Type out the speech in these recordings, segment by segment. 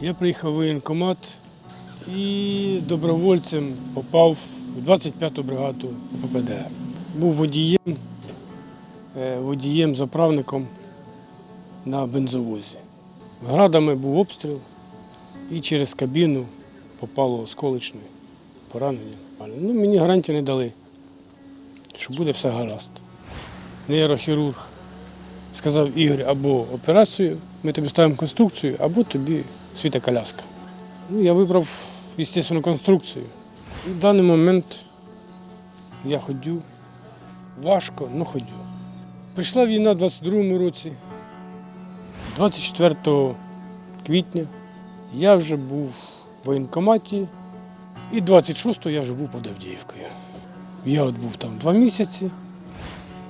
Я приїхав в воєнкомат і добровольцем попав в 25-ту бригаду ППД. Був водієм, е, водієм, заправником на бензовозі. Градами був обстріл і через кабіну попало осколочне поранення. Ну, мені гарантію не дали, що буде все гаразд. Нейрохірург сказав Ігор, або операцію, ми тобі ставимо конструкцію, або тобі світа коляска. Ну, я вибрав, звісно, конструкцію. І в даний момент я ходю. Важко, але ходю. Прийшла війна в 22-му році. 24 квітня я вже був в воєнкоматі, і 26-го я вже був під Авдіївкою. Я от був там два місяці,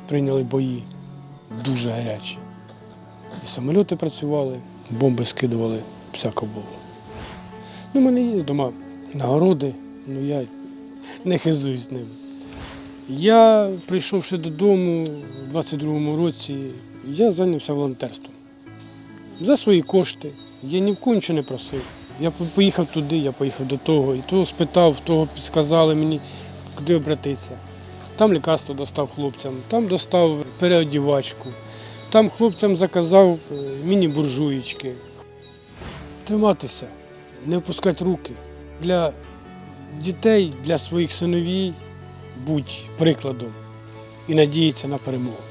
прийняли бої дуже гарячі. І самоліти працювали, бомби скидували, всяко було. Ну, у мене є вдома нагороди, ну я не хизуюсь ним. Я, прийшовши додому у 22-му році, я зайнявся волонтерством. За свої кошти. Я ні в кого нічого не просив. Я поїхав туди, я поїхав до того, і того спитав, того підсказали мені, куди обратитися. Там лікарство достав хлопцям, там достав переодівачку, там хлопцям заказав е, міні-буржуєчки. Триматися, не опускати руки. Для дітей, для своїх синовій будь прикладом і надіятися на перемогу.